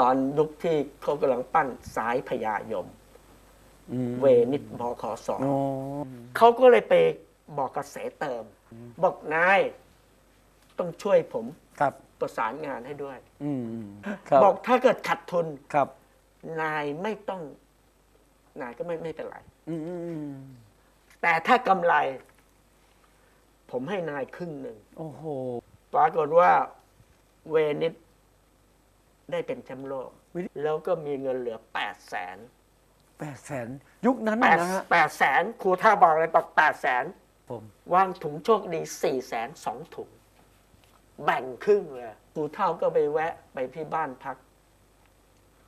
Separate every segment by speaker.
Speaker 1: ตอนยุคที่เขากำลังปั้นสายพญายม
Speaker 2: อืม
Speaker 1: เวนิดบขส
Speaker 2: โอ้
Speaker 1: เขาก็เลยไปบอกกระแสเติม บอกนาย ต้องช่วยผม
Speaker 2: ครับ
Speaker 1: ประสานงานให้ด้วย
Speaker 2: อืมครับ
Speaker 1: บอกถ้าเกิดขัดทุน
Speaker 2: ครับ
Speaker 1: นายไม่ต้อง นายก็ไม่ไม่เป็นไร
Speaker 2: อืมอืมอืม
Speaker 1: แต่ถ้ากำไร ผมให้นายครึ่งหนึ่ง
Speaker 2: โอ้โห
Speaker 1: ปรากฏว่า เวนิส ได้เป็นแชมป์โลก แล้วก็มีเงินเหลือแปดแสน
Speaker 2: แปดแสนยุคนั้น
Speaker 1: แป
Speaker 2: นะ
Speaker 1: ด
Speaker 2: นะฮะ
Speaker 1: แปดแสนครูท่าบอกเลยบอกแปดแสน
Speaker 2: ผม
Speaker 1: วางถุงโชคดีสี่แสนสองถุง แบ่งครึ่งเลยครูเท่าก็ไปแวะไปที่บ้านพัก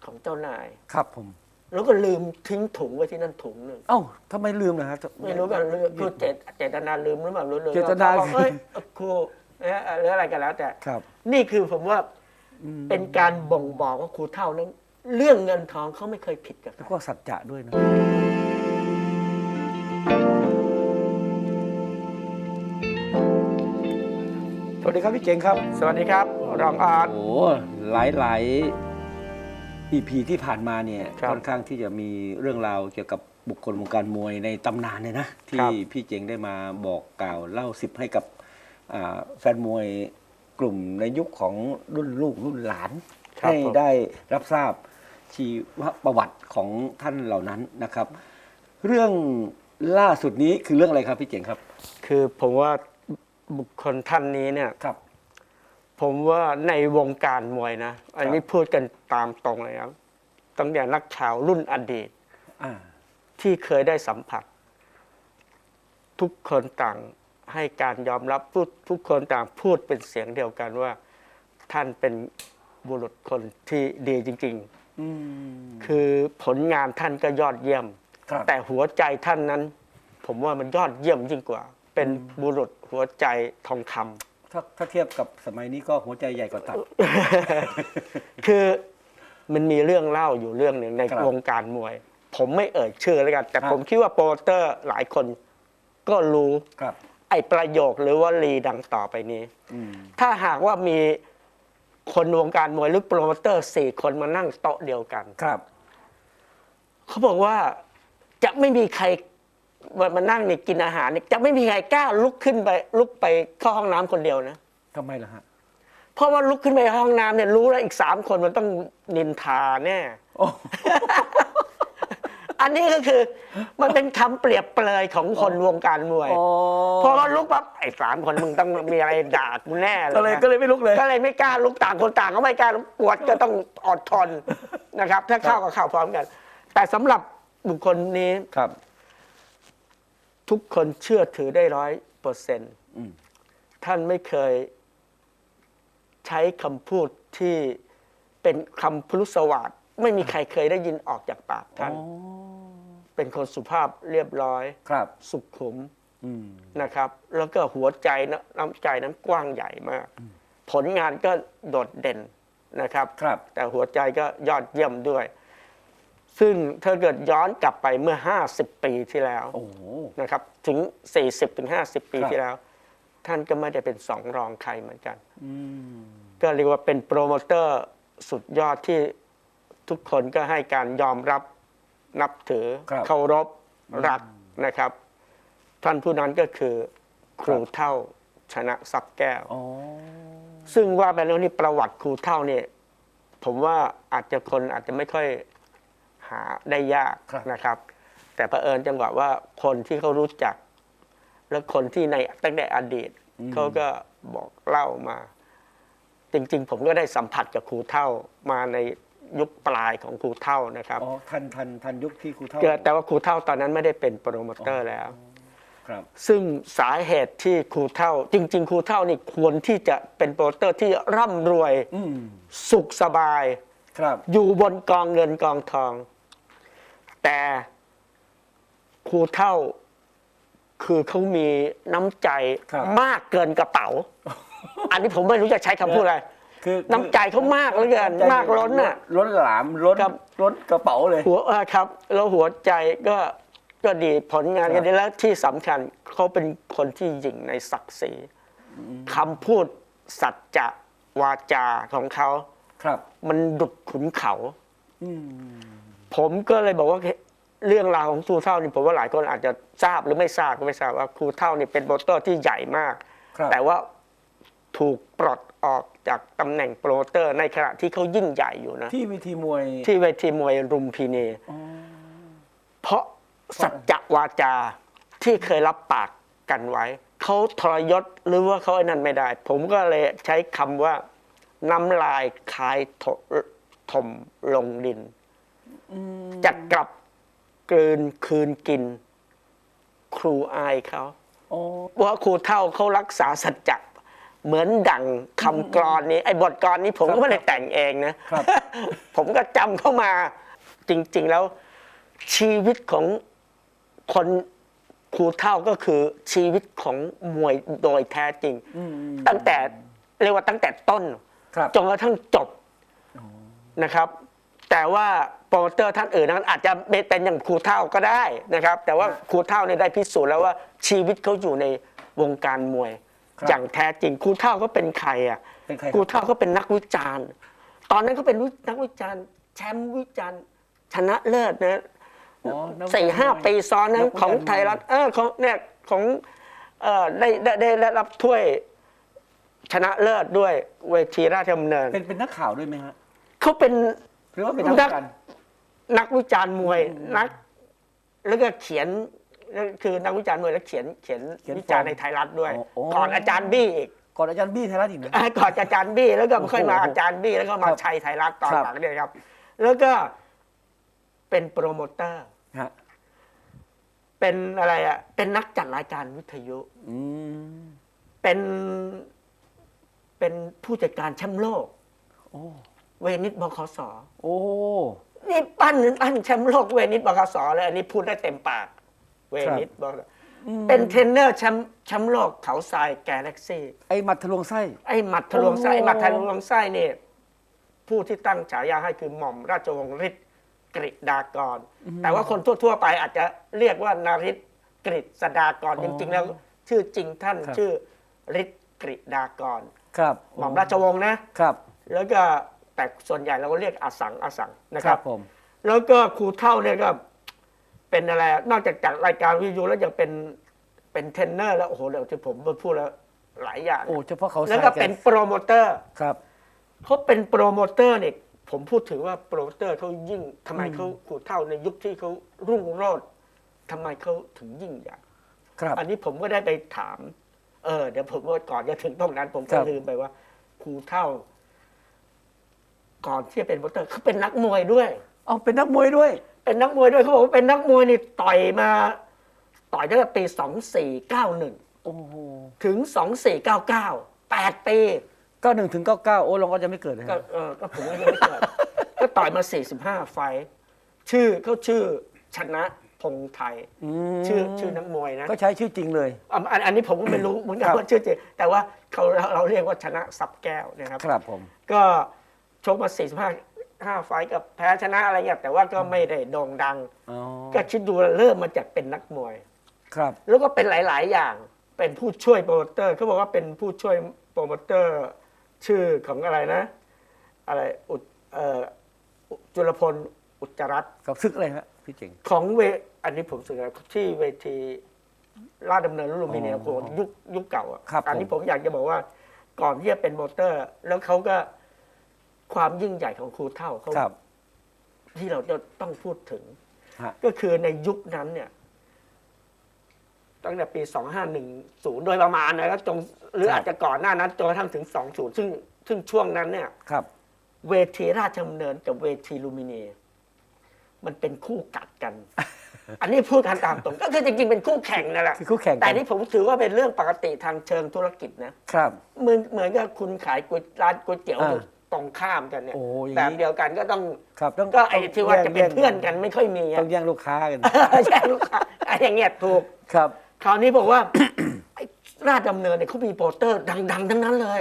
Speaker 1: ของเจ้านาย
Speaker 2: ครับผม
Speaker 1: แล้วก็ลืมทิ้งถุงไว้ที่นั่นถุงหนึ่ง
Speaker 2: เอ้าทำไมลืมนะฮะ
Speaker 1: ไม่รู้กันคือเจตเจตนาลืมหรือเปล่ารู้เลย
Speaker 2: เจตนา
Speaker 1: บอกเอ้ยครูเอ๊ะหรืออะไรกันแล้วแต่
Speaker 2: ครับ
Speaker 1: นี่คือผมว่า
Speaker 2: อืม
Speaker 1: เป็นการบ่งบอกว่าครูเท่านั้น เรื่องเงินทองเขาไม่เคยผิดกับใค
Speaker 2: แล้ว
Speaker 1: ร
Speaker 2: ก็สัจจะด้วยนะสวัสดีครับพี่เจ๋งครับ
Speaker 1: สวัสดีครับ รองอาร์ต
Speaker 2: โอ้หลายหลายๆ EP ที่ผ่านมาเนี่ย
Speaker 1: ครับ
Speaker 2: ค่อนข้างที่จะมีเรื่องราวเกี่ยวกับบุคคลวงการมวยในตำนานเลยนะ
Speaker 1: ครั
Speaker 2: ที่
Speaker 1: บ
Speaker 2: พี่เจ๋งได้มาบอกกล่าวเล่าสิบให้กับอ่าแฟนมวย กลุ่มในยุคของรุ่นลูกรุ่นหลาน
Speaker 1: ครับ
Speaker 2: ให้
Speaker 1: ผม
Speaker 2: ได้รับทราบชีวประวัติของท่านเหล่านั้นนะครับ เรื่องล่าสุดนี้คือเรื่องอะไรครับพี่เจ๋งครับ
Speaker 1: คือผมว่าบุคคลท่านนี้เนี่ย
Speaker 2: ครับ
Speaker 1: ผมว่าในวงการมวยนะ อันนี้พูดกันตามตรงเลยครับตั้งแต่นักข่าวรุ่นอดีต
Speaker 2: อ่า
Speaker 1: ที่เคยได้สัมผัส ทุกคนต่าง ให้การยอมรับพูดทุกคนต่างพูดเป็นเสียงเดียวกันว่า ท่านเป็นบุรุษคนที่ดีจริง
Speaker 2: อืม
Speaker 1: ๆคือผลงานท่านก็ยอดเยี่ยม
Speaker 2: ครับ
Speaker 1: แต่หัวใจท่านนั้น ผมว่ามันยอดเยี่ยมยิ่งกว่า เป็นบุรุษหัวใจทองคำ
Speaker 2: ถ้าถ้าเทียบกับสมัยนี้ก็หัวใจใหญ่กว่าตับ
Speaker 1: คือมันมีเรื่องเล่าอยู่เรื่องหนึ่งใน
Speaker 2: ครับ
Speaker 1: วงการมวย ผมไม่เอ่ยชื่อแล้วกัน แต่
Speaker 2: ครับ
Speaker 1: ผมคิดว่าโปรโมเตอร์หลายคนก็รู้
Speaker 2: ครับ
Speaker 1: ไอ้ประโยคหรือว่าลีดังต่อไปนี้
Speaker 2: อืม
Speaker 1: ถ้าหากว่ามีคนวงการมวยหรือโปรโมเตอร์สี่คนมานั่งโต๊ะเดียวกัน
Speaker 2: ครับ
Speaker 1: เขาบอกว่าจะไม่มีใครมานั่งนี่กินอาหารเนี่ยจะไม่มีใครกล้าลุกขึ้นไปลุกไปเข้าห้องน้ำคนเดียวนะ
Speaker 2: ทำไมล่ะฮะ
Speaker 1: เพราะว่าลุกขึ้นไปห้องน้ำเนี่ยรู้แล้วอีกสามคนมันต้องนินทาแน่
Speaker 2: โอ้
Speaker 1: อันนี้ก็คือ มันเป็นคำเปรียบเปรยของคนวงการมวยพอเขาลุกปั๊บไอ้สามคนมึงต้องมีอะไรด่ากูแน่เลย
Speaker 2: ก็เลย
Speaker 1: นะ
Speaker 2: ก็เลยไม่ลุกเลย
Speaker 1: ก็เลยไม่กล้าลุกต่างคนต่างก็ไม่กล้าลุกปวดก็ต้องอดทนนะครับ ถ้าเข้าก็เข้าพร้อมกัน แต่สำหรับบุคคลนี้
Speaker 2: ครับ
Speaker 1: ทุกคนเชื่อถือได้ร้อยเปอร์เซ็นต์
Speaker 2: อืม
Speaker 1: ท่านไม่เคยใช้คำพูดที่เป็นคำพลุสวัสด ไม่มีใครเคยได้ยินออกจากปากท่าน
Speaker 2: อ๋อ
Speaker 1: เป็นคนสุภาพเรียบร้อย
Speaker 2: ครับ
Speaker 1: สุขุม
Speaker 2: อืม
Speaker 1: นะครับ แล้วก็หัวใจนะน้ำใจนั้นกว้างใหญ่มาก ผลงานก็โดดเด่นนะครับ
Speaker 2: ครับ
Speaker 1: แต่หัวใจก็ยอดเยี่ยมด้วย ซึ่งถ้าเกิดย้อนกลับไปเมื่อ 50 ปีที่แล้ว
Speaker 2: โอ้โห
Speaker 1: นะครับ ถึง 40ถึง50 ปี
Speaker 2: ครับ
Speaker 1: ที่แล้ว ท่านก็ไม่ได้เป็นสองรองใครเหมือนกัน
Speaker 2: อืม
Speaker 1: ก็เรียกว่าเป็นโปรโมเตอร์สุดยอดที่ ทุกคนก็ให้การยอมรับนับถือ
Speaker 2: ครับ
Speaker 1: เคารพรักนะครับ ท่านผู้นั้นก็คือครูเท่าชนะทรัพย์แก้ว
Speaker 2: อ๋อ
Speaker 1: ซึ่งว่าไปแล้วนี่ประวัติครูเท่าเนี่ยผมว่าอาจจะคนอาจจะไม่ค่อยหาได้ยาก
Speaker 2: ครับ
Speaker 1: นะครับ แต่เผอิญจังหวะว่าคนที่เขารู้จัก และคนที่ในตั้งแต่อดีตเขาก็บอกเล่ามา จริง ๆ ผมก็ได้สัมผัสกับครูเท่ามาใน ยุคปลายของครูเท่านะครับ
Speaker 2: อ๋อทันทันทันยุคที่ครูเท่า
Speaker 1: เกิดแต่ว่าครูเท่าตอนนั้นไม่ได้เป็นโปรโมเตอร์แล้ว
Speaker 2: ครับ
Speaker 1: ซึ่งสาเหตุที่ครูเท่า จริง ๆ ครูเท่านี่ควรที่จะเป็นโปรโมเตอร์ที่ร่ำรวย
Speaker 2: อืม
Speaker 1: สุขสบาย
Speaker 2: ครับ
Speaker 1: อยู่บนกองเงินกองทอง แต่ครูเท่าคือเขามีน้ำใจ
Speaker 2: ครับ
Speaker 1: มากเกินกระเป๋า อันนี้ผมไม่รู้จะใช้คำพูดอะไร
Speaker 2: คือ
Speaker 1: น้ำใจเขามากเหลือเกินำ
Speaker 2: ใจ
Speaker 1: มากล้นน่ะ
Speaker 2: ล้นหลามล้น
Speaker 1: ครับ
Speaker 2: ล้นกระเป๋าเลย
Speaker 1: หัวเออครับ แล้วหัวใจก็ก็ดีผลงาน
Speaker 2: ครั
Speaker 1: กับนดีแล้วที่สำคัญเขาเป็นคนที่หยิ่งในศักดิ์ศรีคำพูดสัจจะวาจาของเขา
Speaker 2: ครับ
Speaker 1: มันดุดขุนเขา
Speaker 2: อืม
Speaker 1: ผมก็เลยบอกว่าเรื่องราวของครูเท่านี่ผมว่าหลายคนอาจจะทราบหรือไม่ทราบก็ไม่ทราบว่าครูเท่านี่เป็นโปรโมเตอร์ที่ใหญ่มาก
Speaker 2: ครับ
Speaker 1: แต่ว่าถูกปลดออก จากตำแหน่งโปรโมเตอร์ในขณะที่เขายิ่งใหญ่อยู่นะ
Speaker 2: ที่เวทีมวย
Speaker 1: ที่เวทีมวยรุมพินี
Speaker 2: อ๋อ
Speaker 1: เพราะสัจจวาจาที่เคยรับปากกันไว้ เขาทรยศหรือว่าเขาไอ้นั่นไม่ได้ ผมก็เลยใช้คำว่าน้ำลายคายถถมลงดิน
Speaker 2: อืม
Speaker 1: จะกลับกลืนคืนกิน ครูอายเขา
Speaker 2: อ๋อ
Speaker 1: ว่าครูเท่าเขารักษาสัจจะ เหมือนดังคำกรอนนี้ไอ้บทกรอนนี้ผม
Speaker 2: ครับ
Speaker 1: ก็ไม่ได้แต่งเองนะ
Speaker 2: ครับ
Speaker 1: ผมก็จำเข้ามาจริง ๆ แล้ว ชีวิตของคนครูเท่าก็คือชีวิตของมวยโดยแท้จริง
Speaker 2: อืม
Speaker 1: ตั้งแต่เรียกว่าตั้งแต่ต้น
Speaker 2: ครับ
Speaker 1: จนกระทั่งจบนะครับ แต่ว่าโปรโมเตอร์ท่านอื่นนั้น อาจจะไม่เป็นอย่างครูเท่าก็ได้นะครับ แต่ว่าครูเท่าเนี่ยได้พิสูจน์แล้วว่าชีวิตเขาอยู่ในวงการมวย
Speaker 2: ครับ
Speaker 1: อย่างแท้จริงครูเท่าก็เป็นใครอะ
Speaker 2: เป็นใคร
Speaker 1: ครูเท่าก็เป็นนักวิจารณ์ ตอนนั้นเขาเป็นวินักวิจารณ์แชมป์วิจารณ์ชนะเลิศนะ
Speaker 2: อ๋อนัก
Speaker 1: สี่ห้าปีซ้อน
Speaker 2: นั
Speaker 1: นะ
Speaker 2: กวิจารณ์
Speaker 1: ของไทยรัฐเออของเนี่ยของเอ่อได้ได้ได้ได้รับถ้วยชนะเลิศด้วยเวทีราชดำเนิน
Speaker 2: เป็นเป็นนักข่าวด้วยไหมฮะ
Speaker 1: เขาเป็น
Speaker 2: หรือว่าเป็นนัก
Speaker 1: นัก
Speaker 2: การ
Speaker 1: นักวิจารณ์มวยนัก แล้วก็เขียน คือนักวิจารณ์มวยแล้วเขียนเขียนวิจารณ์ในไทยรัฐด้วยก่อนอาจารย์บี้อีก
Speaker 2: ก่อนอาจารย์บี้ไทยรัฐอีกนะ
Speaker 1: อ่าก่อนอาจารย์บี้แล้วก็ค่อยมา
Speaker 2: โอ้โห
Speaker 1: อาจารย์บี้แล้วก็มา
Speaker 2: ครับ
Speaker 1: ชัยไทยรัฐตอน
Speaker 2: ครับ
Speaker 1: หลังเนี่ยครับ แล้วก็เป็นโปรโมเตอร์
Speaker 2: ฮะ
Speaker 1: เป็นอะไรอะเป็นนักจัดรายการวิทยุ
Speaker 2: อืม
Speaker 1: เป็นเป็นผู้จัดการแชมป์โลก
Speaker 2: โอ้
Speaker 1: เวนิสบคส
Speaker 2: โอ้
Speaker 1: นี่ปั้นปั้นแชมป์โลกเวนิสบคสเลยอันนี้พูดได้เต็มปาก เวนิสบคสเป็นเทรนเนอร์แชมป์แชมป์โลกเขาทรายแกลเล็กซี่
Speaker 2: ไอ้หมัดทะลวงไส้
Speaker 1: ไอ้หมัดทะลวงไส้
Speaker 2: โอ้
Speaker 1: ไอ้หมัดทะลวงไส้เนี่ยผู้ที่ตั้งฉายาให้คือหม่อมราชวงศ์ฤทธิ์กฤษดากร แต่ว่าคนทั่ว ๆ ไปอาจจะเรียกว่านาริศกฤษดากรจริง ๆ แล้ว ชื่อจริงท่านชื่อฤทธิ์กฤษดากร
Speaker 2: ครับ
Speaker 1: หม่อมราชวงศ์นะ
Speaker 2: ครับ
Speaker 1: แล้วก็แต่ส่วนใหญ่เราก็เรียกอาสังอาสังนะ
Speaker 2: ค
Speaker 1: ค
Speaker 2: รั
Speaker 1: รั
Speaker 2: บบผม
Speaker 1: แล้วก็ครูเท่าเนี่ยก็ เป็นอะไร นอกจากจัดรายการวิทยุแล้วยังเป็นเป็นเทรนเนอร์แล้วโอ้โหเดี๋ยวที่ผมพูดแล้วหลายอย่าง
Speaker 2: โอ้เฉพาะเขา
Speaker 1: แล้วก็
Speaker 2: ใส่
Speaker 1: เป็นโปรโมเตอร์
Speaker 2: ครับ
Speaker 1: เขาเป็นโปรโมเตอร์เนี่ยผมพูดถึงว่าโปรโมเตอร์เขายิ่งทำไมเขาครูเท่าในยุคที่เขารุ่งโรจน์ทำไมเขาถึงยิ่งใหญ่
Speaker 2: ครับ
Speaker 1: อันนี้ผมก็ได้ไปถาม เออเดี๋ยวผมว่าก่อนจะถึงตรงนั้น ผม
Speaker 2: ค
Speaker 1: ก็
Speaker 2: รับ
Speaker 1: ลืมไปว่าครูเท่า ก่อนที่จะเป็นโปรโมเตอร์เขาเป็นนักมวยด้วย
Speaker 2: เอาเป็นนักมวยด้วย
Speaker 1: เป็นนักมวยด้วยเขาบอกว่าเป็นนักมวยนี่ต่อยมา ต่อยตั้งแต่ปีสองสี่เก้าหนึ่ง
Speaker 2: โอ้โห
Speaker 1: ถึงสองสี่เก้าเก้าแปดปี
Speaker 2: เก้าหนึ่งถึงเก้าเก้าโอ้ลองก็จะไม่เกิดเลย
Speaker 1: ก็เออก็ผมก็ยังไม่เกิด ก็ต่อยมา 45 ไฟท์ชื่อเขาชื่อชนะพงไทย
Speaker 2: ม
Speaker 1: ชื่อชื่อนักมวยนะ
Speaker 2: ก็ใช้ชื่อจริงเลย
Speaker 1: อะอันอันนี้ผมก็ไม่รู้เหมือนกั
Speaker 2: คนรับ
Speaker 1: ว่าชื่อจริงแต่ว่าเขาเราเราเรียกว่าชนะซับแก้วนะครับ
Speaker 2: ครับผม
Speaker 1: ก็ชกมา 45 5ไฟท์กับแพ้ชนะอะไรเงี้ยแต่ว่าก็ไม่ได้โด่งดัง
Speaker 2: อ๋อ
Speaker 1: ก็คิดดูเริ่มมาจากเป็นนักมวย
Speaker 2: ครับ
Speaker 1: แล้วก็เป็นหลาย ๆ อย่าง เป็นผู้ช่วยโปรโมเตอร์เขาบอกว่าเป็นผู้ช่วยโปรโมเตอร์ ชื่อของอะไรนะ อะไรอุดเอ่ออุจุลพลอุจจารัตน์
Speaker 2: กับซึกอะไรฮะพี่เจ๋ง
Speaker 1: ของเวอันนี้ผมสึกที่เวทีลาดดำเนินรุ่นลุมพินี
Speaker 2: อ๋อ
Speaker 1: โคยุคยุคเก่าอะ
Speaker 2: ครับ
Speaker 1: อันนี้
Speaker 2: ผม
Speaker 1: ผมอยากจะบอกว่าก่อนที่จะเป็นโมเตอร์ แล้วเขาก็ ความยิ่งใหญ่ของครูเท่าเขา
Speaker 2: ครับ
Speaker 1: ที่เราจะต้องพูดถึง
Speaker 2: ฮะ
Speaker 1: ก็คือในยุคนั้นเนี่ย ตั้งแต่ปี 2510 โดยประมาณนะครับจงหรืออาจจะก่อนหน้านั้นจนกระทั่งถึง 20 ซึ่งซึ่งช่วงนั้นเนี่ย
Speaker 2: ครับ
Speaker 1: เวทีราชดำเนินกับเวทีลูมิเนียมันเป็นคู่กัดกัน อันนี้พูดกันตามตรงก็คือจริงๆเป็นคู่แข่งนั่นแหละ
Speaker 2: คือคู่แข่งกั
Speaker 1: แต่นี่ผมถือว่าเป็นเรื่องปกติทางเชิงธุรกิจนะ
Speaker 2: ครับ
Speaker 1: เหมือนเหมือนกับคุณขายก๋วยร้านก๋วยเตี๋ยว
Speaker 2: อ่า
Speaker 1: อยู่ ตรงข้ามกันเนี่ย
Speaker 2: โอ้อย่างนี้
Speaker 1: แบบเดียวกันก็ต้อง
Speaker 2: ครับต้อง
Speaker 1: ก็ไอ้ที่ว่าจะเป็น
Speaker 2: แย่ง
Speaker 1: เพื่อนกันไม่ค่อยมี
Speaker 2: ต้
Speaker 1: อะ
Speaker 2: องแย่งลูกค้ากัน
Speaker 1: ใช่ลูกค้าไอ้อย่างเงี้ยถูก
Speaker 2: ครับ
Speaker 1: คราวนี้บอกว่าไอ้ราชดำเนินเนี่ยเขามีโปสเตอร์ดัง ๆ ทั้งนั้นเลย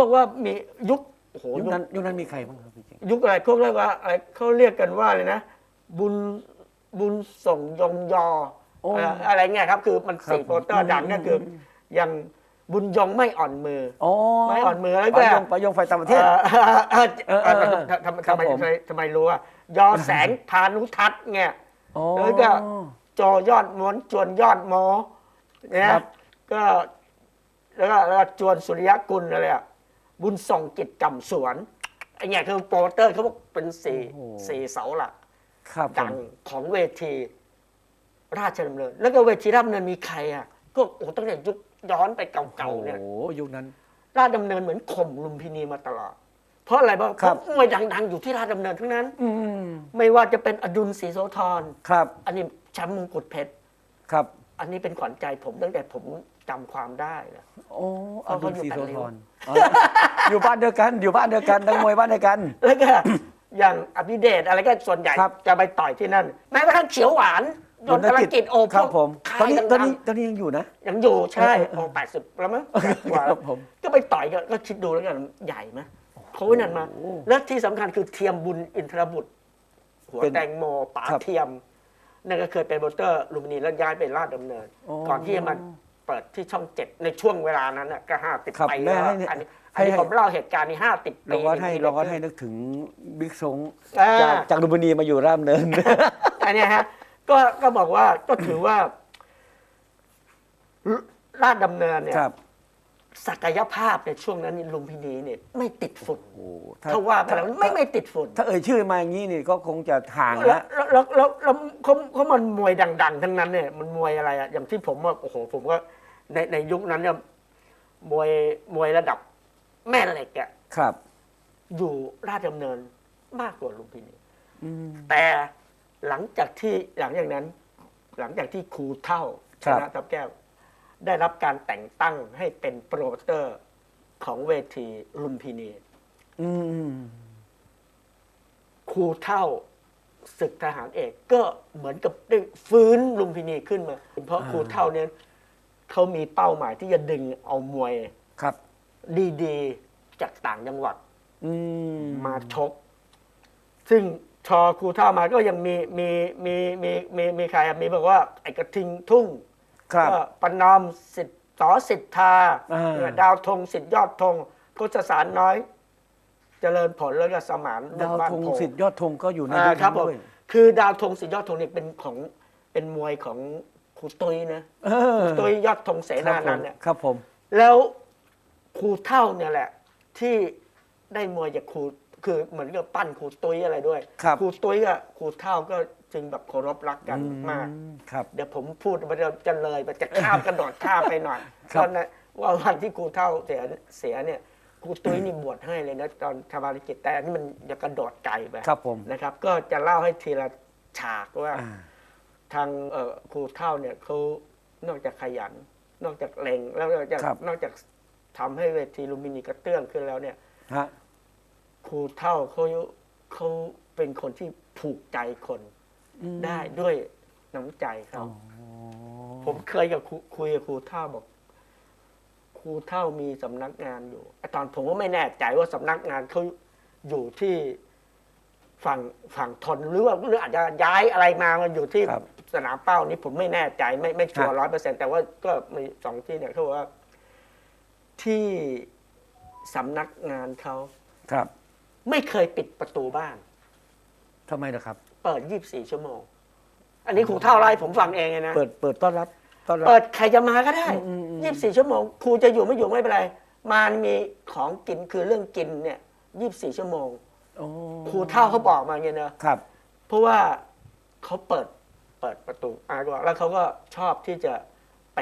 Speaker 1: บอกว่ามียุคโอ้โห
Speaker 2: ยุค
Speaker 1: ยุค
Speaker 2: นั้นยุคนั้นมีใครบ้างครับพี่เจ๋ง
Speaker 1: ยุคอะไรเขาเรียกว่าอะไรเขาเรียกกันว่าเลยนะ บุญบุญส่งยงยอ
Speaker 2: โอ้
Speaker 1: เอ่ออะไรเงี้ยครับ คือมัน
Speaker 2: ครับ
Speaker 1: สี่โปสเตอร์ดังก็คืออยัง บุญยงไม่อ่อนมือ
Speaker 2: อ๋อ
Speaker 1: ไม่อ่อนมือแล้วก็
Speaker 2: ปายงปายงไฟต่างประเทศ
Speaker 1: เอ่อเอ่อเอ่อเอ่อ
Speaker 2: เออเออ
Speaker 1: ทำทำ
Speaker 2: ครั
Speaker 1: ทำ
Speaker 2: บ
Speaker 1: ไม
Speaker 2: ผม
Speaker 1: ทำไมทำไมรู้อะยอแสงพานุทัศน์ไง
Speaker 2: อ๋อ
Speaker 1: แล้วก็โจยอดม้วนจวนยอดโมเนี่ย
Speaker 2: ครับ
Speaker 1: ก็แล้วก็แล้วก็จวนสุริยกุลอะไรอะบุญส่งกิจกรรมสวนไอ้เนี่ยคือโปรโมเตอร์เขาบอกเป็นสี่สี่เสาหลัก
Speaker 2: ครับผ
Speaker 1: ดั
Speaker 2: ม
Speaker 1: งของเวที ราชดำเนิน แล้วก็เวทีราชดำเนินมีใครอะก็โอ้โหตั้งแต่ยุค ย้อนไปเก่าๆเนี่ย
Speaker 2: โอ้โหยุคนั้น
Speaker 1: ราชดำเนินเหมือนข่มลุมพินีมาตลอด เพราะอะไรบ้าง
Speaker 2: ครับ
Speaker 1: เพราะมวยดัง ๆ อยู่ที่ราชดำเนินทั้งนั้น
Speaker 2: อืม
Speaker 1: ไม่ว่าจะเป็นอดุลศรีโสธร
Speaker 2: ครับ
Speaker 1: อันนี้แชมป์มงกุฎเพชร
Speaker 2: ครับ
Speaker 1: อันนี้เป็นขวัญใจผมตั้งแต่ผมจำความได้นะ
Speaker 2: โอ้
Speaker 1: เอา
Speaker 2: อดุล
Speaker 1: เขาอยู่
Speaker 2: ศรีโส
Speaker 1: แปดริ้
Speaker 2: ธ
Speaker 1: ว
Speaker 2: รอ๋ออยู่บ้านเดียวกัน อยู่บ้านเดียวกันนักมวยบ้านเดียวกัน
Speaker 1: แล้วก็อย่างอภิเดชอะไรก็ส่วนใหญ่
Speaker 2: ครับ
Speaker 1: จะไปต่อยที่นั่น แม้กระทั่งเขียวหวาน ยนต์ธนกิจโอ
Speaker 2: ครับ
Speaker 1: พวก
Speaker 2: ผมตอน
Speaker 1: ค่าย
Speaker 2: นี้ตอน
Speaker 1: ดัง
Speaker 2: นี้ตอนนี้ยังอยู่นะ
Speaker 1: ๆยังอยู่ใช่
Speaker 2: เออเออ
Speaker 1: โอ้แปดสิบแล้วมั้งกว่า
Speaker 2: ครับผม
Speaker 1: ก็ไปต่อยก็ก็คิดดูแล้วกันใหญ่ไหมเขาไว้นั่นมา
Speaker 2: โอ้
Speaker 1: แล้วที่สำคัญคือเทียมบุญอินทรบุตร หัว
Speaker 2: เป็น
Speaker 1: แตงโมป๋า
Speaker 2: ครับ
Speaker 1: เทียมนั่นก็เคยเป็นโปรโมเตอร์ลูมินีแล้วย้ายไปลาดดำเนิน
Speaker 2: อ๋อ
Speaker 1: ก่อนที่จะมาเปิดที่ช่องเจ็ดในช่วงเวลานั้นน่ะก็ห้าสิบ
Speaker 2: ครับ
Speaker 1: ปี
Speaker 2: แม่
Speaker 1: แล้ว
Speaker 2: ให้เนี่ย
Speaker 1: อันนี้
Speaker 2: ให้
Speaker 1: อันนี้
Speaker 2: ให้
Speaker 1: ผมเล่าเหตุการณ์นี้ห้าสิบปี
Speaker 2: เราก็ให้
Speaker 1: ที่
Speaker 2: เราก็
Speaker 1: กิด
Speaker 2: ให้
Speaker 1: ขึ้น
Speaker 2: นึกถึงบิ๊กซง
Speaker 1: อ่า
Speaker 2: จากจากลุมพินีมาอยู่ร่ามเนิน
Speaker 1: อันเนี้ยฮะ ก็ก็บอกว่าก็ถือว่าลาดดำเนินเนี่ย
Speaker 2: ครับ
Speaker 1: ศักยภาพในช่วงนั้นนี่ลุมพินีเนี่ยไม่ติดฝุ่น
Speaker 2: โอ้
Speaker 1: ถ้าว่าไปแล้วไม่ไม่ติดฝุ่น
Speaker 2: ถ้าเอ่ยชื่อมาอย่างนี้นี่ก็คงจะห่าง
Speaker 1: แล้ว
Speaker 2: แล้ว
Speaker 1: แล้วแล้วแล้วแล้วเขาเขามันมวยดัง ๆ ทั้งนั้นเนี่ยมันมวยอะไรอะอย่างที่ผมว่าโอ้โหผมก็ในในยุคนั้นเนี่ยมวยมวยระดับแม่เหล็กอะ
Speaker 2: ครับ
Speaker 1: อยู่ราชดำเนินมากกว่าลุมพินี
Speaker 2: อืม
Speaker 1: แต่ หลังจากที่หลังจากนั้น หลังจากที่ครูเท่าช
Speaker 2: ครับ
Speaker 1: นะทับแก้ว ได้รับการแต่งตั้งให้เป็นโปรโมเตอร์ของเวทีลุมพินี
Speaker 2: อืม
Speaker 1: ครูเท่าศึกทหารเอกก็เหมือนกับได้ฟื้นลุมพินีขึ้นมา เพราะครูเท่าเนี่ยเขามีเป้าหมายที่จะดึงเอามวย
Speaker 2: ครับ
Speaker 1: ดีๆ จากต่างจังหวัด
Speaker 2: อืม
Speaker 1: มาชก ซึ่ง ชอครูเท่ามาก็ยังมีมีมีมีมีมีใครอะมีบอกว่าไอ้กระทิงทุ่ง
Speaker 2: ครับ
Speaker 1: ก็ปนอมสิทธิ์สอสิทธา
Speaker 2: อ่า
Speaker 1: ดาวธงสิทธิ์ยอดธงโคชสารน้อย เจริญผลแล้วก็สมาน
Speaker 2: ดาว
Speaker 1: บ้น
Speaker 2: ธง
Speaker 1: โพ
Speaker 2: สิทธิ์ยอดธงก็อยู่ใน
Speaker 1: อ่า
Speaker 2: ยุค
Speaker 1: ครับ
Speaker 2: นั้น
Speaker 1: ผม
Speaker 2: ด้วย
Speaker 1: คือดาวธงสิทธิ์ยอดธงนี่เป็นของเป็นมวยของครูตุ้ยนะ
Speaker 2: เออ
Speaker 1: ครูตุ้ยยอดธงเส
Speaker 2: ครั
Speaker 1: นา
Speaker 2: บผ
Speaker 1: นั
Speaker 2: ม
Speaker 1: นท์เนี่ย
Speaker 2: ครับผม
Speaker 1: แล้วครูเท่าเนี่ยแหละ ที่ได้มวยจากครู คือเหมือนกับปั้นครูตุ้ยอะไรด้วย
Speaker 2: ครับ
Speaker 1: ครูตุ้ยกับครูเท่าก็จึงแบบเคารพรักกันมาก
Speaker 2: อืครับ
Speaker 1: เดี๋ยวผมพูดมันจะจะเลยมันจะข้ามกระโดดข้ามไปหน่อย
Speaker 2: ครับ
Speaker 1: ตอนนั้นว่าวันที่ครูเท่าเสียเสียเนี่ยครูตุ้ยนี่บวชให้เลยนะตอนทำภารกิจแต่อันนี้มันจะกระโดดไกลไป
Speaker 2: ครับผม
Speaker 1: นะครับ ก็จะเล่าให้ทีละฉากว่า
Speaker 2: อ่า
Speaker 1: ทางเอ่อครูเท่าเนี่ยเขานอกจากขยัน นอกจากเล็งแล้วนอกจาก
Speaker 2: ครับ
Speaker 1: นอกจากทำให้เวทีลุมพินีกระเตื้องขึ้นแล้วเนี่ย
Speaker 2: ฮะ
Speaker 1: ครูเท่าเขาเขาเป็นคนที่ผูกใจคน
Speaker 2: อืม
Speaker 1: ได้ด้วยน้ำใจเขา
Speaker 2: อ๋อ
Speaker 1: ผมเคยกับครูคุยกับครูเท่าบอกครูเท่ามีสำนักงานอยู่ไอ้ตอนผมก็ไม่แน่ใจว่าสำนักงานเขาอยู่ที่ฝั่งฝั่งทนหรือว่าหรืออาจจะย้ายอะไรมามาอยู่ที่
Speaker 2: ครับ
Speaker 1: สนามเป้านี้ผมไม่แน่ใจ ไม่ไม่ชัว
Speaker 2: ครั
Speaker 1: ร์
Speaker 2: บ
Speaker 1: ร้อยเปอร์เซ็นแต่ว่าก็มีสองที่เนี่ยเขาบอกว่าที่สำนักงานเขา
Speaker 2: ครับ
Speaker 1: ไม่เคยปิดประตูบ้าน
Speaker 2: ทำไมล่ะครับ
Speaker 1: เปิด 24 ชั่วโมง อันนี้ครูเท่าไล่ผมฟังเองเลยนะ
Speaker 2: เปิดเปิดต้อนรับต้อนรับ
Speaker 1: เปิดใครจะมาก็ได้
Speaker 2: อืมอืม
Speaker 1: ยี่สิบสี่ชั่วโมง ครูจะอยู่ไม่อยู่ไม่เป็นไร มามีของกินคือเรื่องกินเนี่ยยี่สิบสี่ชั่วโมง
Speaker 2: โอ้
Speaker 1: ครูเท่าเขาบอกมาอย่างเงี้ยนะครับ เพราะว่าเขาเปิดเปิดประตูอาก็แล้วเขาก็ชอบที่จะไป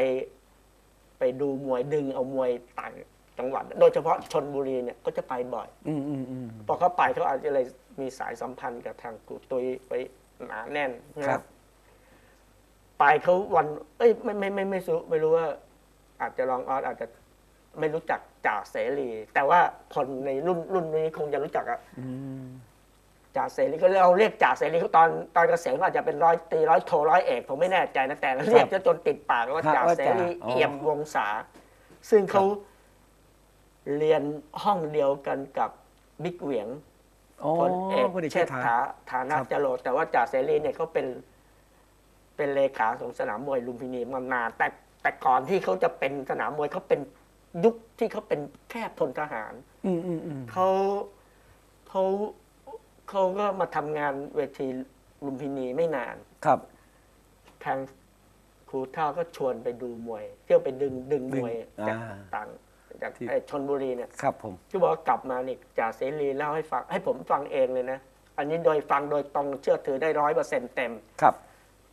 Speaker 1: ไปดูมวยดึงเอามวยต่าง จังหวัด โดยเฉพาะชนบุรีเนี่ยก็จะไปบ่อย
Speaker 2: อืมอืมอืม
Speaker 1: พอเขาไปเขาอาจจะเลยมีสายสัมพันธ์กับทางครูตุยไปหนาแน่นนะครับ ไปเขาวัน เอ้ยไม่ไม่ไม่ไม่รู้ไม่รู้ว่า อาจจะลองออสอาจจะไม่รู้จักจ่าเสรี แต่ว่าคนในรุ่นรุ่นนี้คงจะรู้จักอะ
Speaker 2: อืม
Speaker 1: จ่าเสรีก็เราเรียกจ่าเสรีเขาตอนตอนเกษียณก็อาจจะเป็นร้อยตรีร้อยโทร้อยเอกผมไม่แน่ใจนะแต่เรียกจะจนติดปากว่าจ่าเสรีเอี่ยมวงศาซึ่งเขา เรียนห้องเดียวกันกับบิ๊กเหวียง
Speaker 2: อ๋อ
Speaker 1: พลเอก
Speaker 2: พลเอก
Speaker 1: เช
Speaker 2: เช
Speaker 1: ษ
Speaker 2: ษฐา
Speaker 1: ฐาฐานะ
Speaker 2: ครับ
Speaker 1: จรดแต่ว่าจ่าเสรีเนี่ยเขาเป็น เป็นเลขาของสนามมวยลุมพินีมานานแต่แต่ก่อนที่เขาจะเป็นสนามมวยเขาเป็นยุคที่เขาเป็นแค่พลทหาร
Speaker 2: อืมอืมอืม
Speaker 1: เขาเขาเขาก็มาทำงานเวทีลุมพินีไม่นาน
Speaker 2: ครับ
Speaker 1: ทางครูเท่าก็ชวนไปดูมวย เที่ยวไปดึงดึงมวย
Speaker 2: ดึง
Speaker 1: จาก
Speaker 2: อ่า
Speaker 1: ต่าง จาก
Speaker 2: ที่
Speaker 1: ไอ้ชนบุรีเนี่ย
Speaker 2: ครับผม
Speaker 1: ที่บอกว่ากลับมาเนี่ยจ่าเสรีเล่าให้ฟังให้ผมฟังเองเลยนะ อันนี้โดยฟังโดยตรงเชื่อถือได้ร้อยเปอร์เซ็นต์เต็ม
Speaker 2: ครับ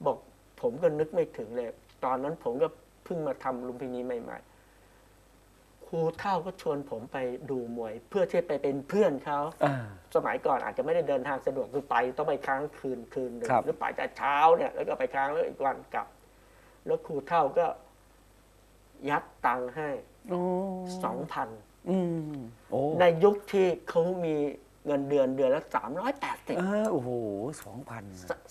Speaker 1: บอกผมก็นึกไม่ถึงเลย ตอนนั้นผมก็เพิ่งมาทำลุมพินีใหม่ ๆ ครูเท่าก็ชวนผมไปดูมวย เพื่อที่ไปเป็นเพื่อนเขา
Speaker 2: อ่า
Speaker 1: สมัยก่อนอาจจะไม่ได้เดินทางสะดวกคือไปต้องไปค้างคืนคืนหนึ่ง
Speaker 2: ครับ
Speaker 1: หรือไปแต่เช้าเนี่ย แล้วก็ไปค้างแล้วอีกวันกลับ แล้วครูเท่าก็ ยัดตังค์ให้
Speaker 2: โอ้
Speaker 1: สองพัน
Speaker 2: อืมโอ้
Speaker 1: ในยุคที่เขามีเงินเดือนเดือนละสามร้อยแปดสิบ
Speaker 2: เออโอ้โหสองพัน